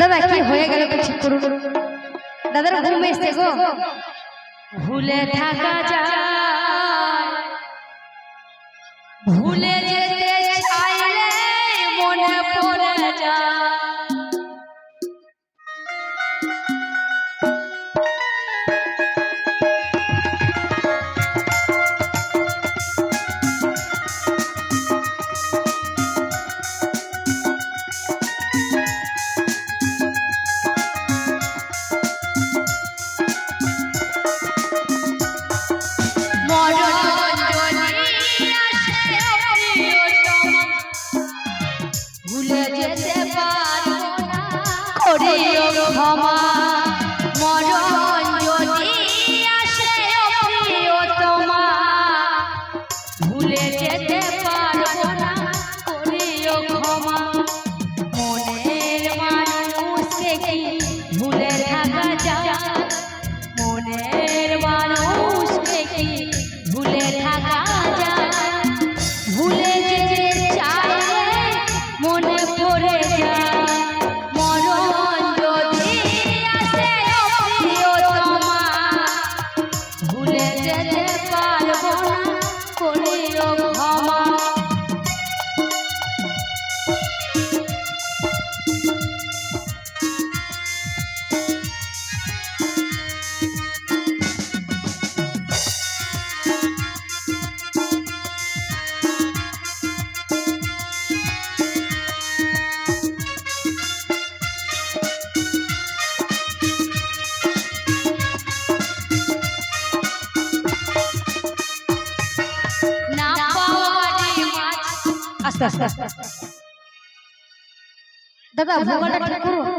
দাদা কি হয়ে গেল কিছু করুন। দাদার ঘুম এসছে গো। ভুলে থাকা যায়। ভুলে যেতে চাইলে মনে পড়ে যায়। ক্ষমা আস্তে আস্তে আস্তে দাদা ভূগোলটা ঠিক করো